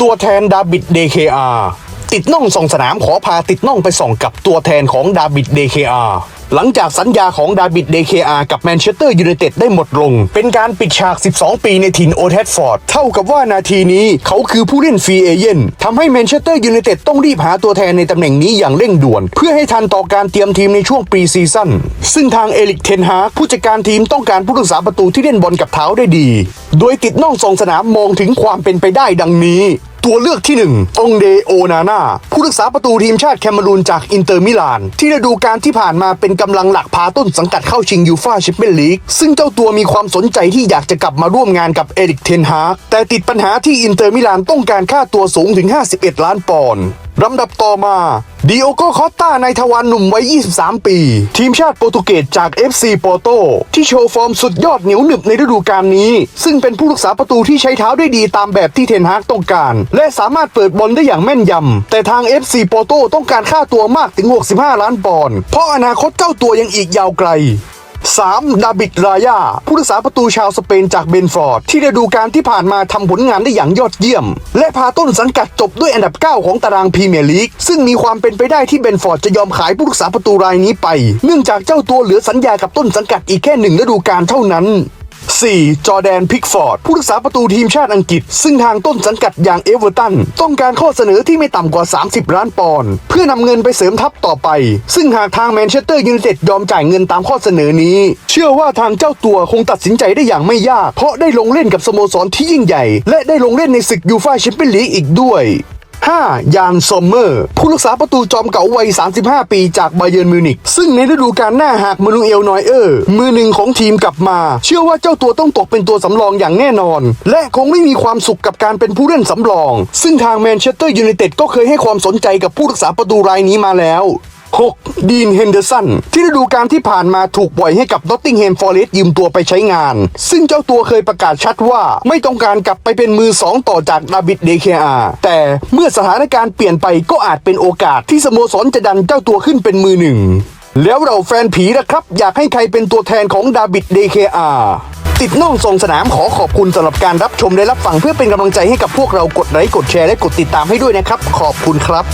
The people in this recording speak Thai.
ตัวแทนดาบิด DKR ติดน่องส่องสนามขอพาติดน่องไปส่องกับตัวแทนของดาบิด DKR หลังจากสัญญาของดาบิด DKR กับแมนเชสเตอร์ยูไนเต็ดได้หมดลง เป็นการปิดฉาก 12 ปีในถิ่นโอเทสฟอร์ด เท่ากับว่านาทีนี้เขาคือผู้เล่นฟรีเอเย่นทำให้แมนเชสเตอร์ยูไนเต็ดต้องรีบหาตัวแทนในตำแหน่งนี้อย่างเร่งด่วน เพื่อให้ทันต่อการเตรียมทีมในช่วงปรีซีซั่น ซึ่งทางเอลิกเทนฮาผู้จัดการทีมต้องการผู้รักษาประตูที่เล่นบอลกับเท้าได้ดี โดยติดน่องส่องสนามมองถึงความเป็นไปได้ดังนี้ ตัวเลือกที่ 1 องเดโอนาน่าผู้รักษาประตูทีมชาติแคนารูนจากอินเตอร์มิลาน ที่ฤดูกาลที่ผ่านมาเป็นกำลังหลักพาต้นสังกัดเข้าชิงยูฟ่าแชมเปี้ยนลีกซึ่งเจ้าตัวมีความสนใจที่อยากจะกลับมาร่วมงานกับเอริกเทนฮากแต่ติดปัญหาที่อินเตอร์มิลานต้องการค่าตัวสูงถึง 51 ล้านปอนด์ลำดับต่อมา ดิโอโกคอตตาในทวารหนุ่มวัย 23 ปี ทีมชาติโปรตุเกสจาก FC โปโตที่โชว์ฟอร์มสุดยอดเหนียวหนึบในฤดูกาลนี้ ซึ่งเป็นผู้รักษาประตูที่ใช้เท้าได้ดีตามแบบที่เทนฮากต้องการ และสามารถเปิดบอลได้อย่างแม่นยำ แต่ทาง FC โปโตต้องการค่าตัวมากถึง 65 ล้านปอนด์เพราะอนาคตเจ้าตัวยังอีกยาวไกล 3. ดาบิดรายาผู้รักษาประตูชาวสเปนจากเบนฟอร์ด ที่ฤดูกาลที่ผ่านมาทำผลงานได้อย่างยอดเยี่ยม และพาต้นสังกัดจบด้วยอันดับ 9 ของตารางพรีเมียร์ลีก ซึ่งมีความเป็นไปได้ที่เบนฟอร์ดจะยอมขายผู้รักษาประตูรายนี้ไป เนื่องจากเจ้าตัวเหลือสัญญากับต้นสังกัดอีกแค่หนึ่งฤดูกาลเท่านั้น 4. จอแดนพิกฟอร์ด ผู้รักษาประตูทีมชาติอังกฤษ ซึ่งทางต้นสังกัดอย่างเอเวอร์ตัน ต้องการข้อเสนอที่ไม่ต่ำกว่า 30 ล้านปอนด์เพื่อนำเงินไปเสริมทัพต่อไป ซึ่งหากทางแมนเชสเตอร์ยูไนเต็ดยอมจ่ายเงินตามข้อเสนอนี้ เชื่อว่าทางเจ้าตัวคงตัดสินใจได้อย่างไม่ยาก เพราะได้ลงเล่นกับสโมสรที่ยิ่งใหญ่ และได้ลงเล่นในศึกยูฟ่าแชมเปี้ยนลีกอีกด้วย 5. ยานซอมเมอร์ ผู้รักษาประตูจอมเก่าวัย 35 ปีจากไบเยนมิวนิกซึ่งในฤดูกาลหน้าหากมานูเอลนอยเออร์ มือหนึ่งของทีมกลับมา เชื่อว่าเจ้าตัวต้องตกเป็นตัวสำรองอย่างแน่นอน และคงไม่มีความสุขกับการเป็นผู้เล่นสำรอง ซึ่งทางแมนเชสเตอร์ยูไนเต็ดก็เคยให้ความสนใจกับผู้รักษาประตูรายนี้มาแล้ว 6. ดีนเฮนเดอร์สันที่ฤดูกาลที่ผ่านมาถูกปล่อยให้กับนอตติงแฮมฟอร์เรสต์ยืมตัวไปใช้งาน ซึ่งเจ้าตัวเคยประกาศชัดว่าไม่ต้องการกลับไปเป็นมือสองต่อจากดาบิดเดเคอาแต่เมื่อสถานการณ์เปลี่ยนไปก็อาจเป็นโอกาสที่สโมสรจะดันเจ้าตัวขึ้นเป็นมือหนึ่งแล้วเราแฟนผีนะครับ อยากให้ใครเป็นตัวแทนของดาบิดเดเคอาติดน่องส่งสนามขอขอบคุณสำหรับการรับชมและรับฟังเพื่อเป็นกำลังใจให้กับพวกเรากดไลค์กดแชร์และกดติดตามให้ด้วยนะครับ ขอบคุณครับ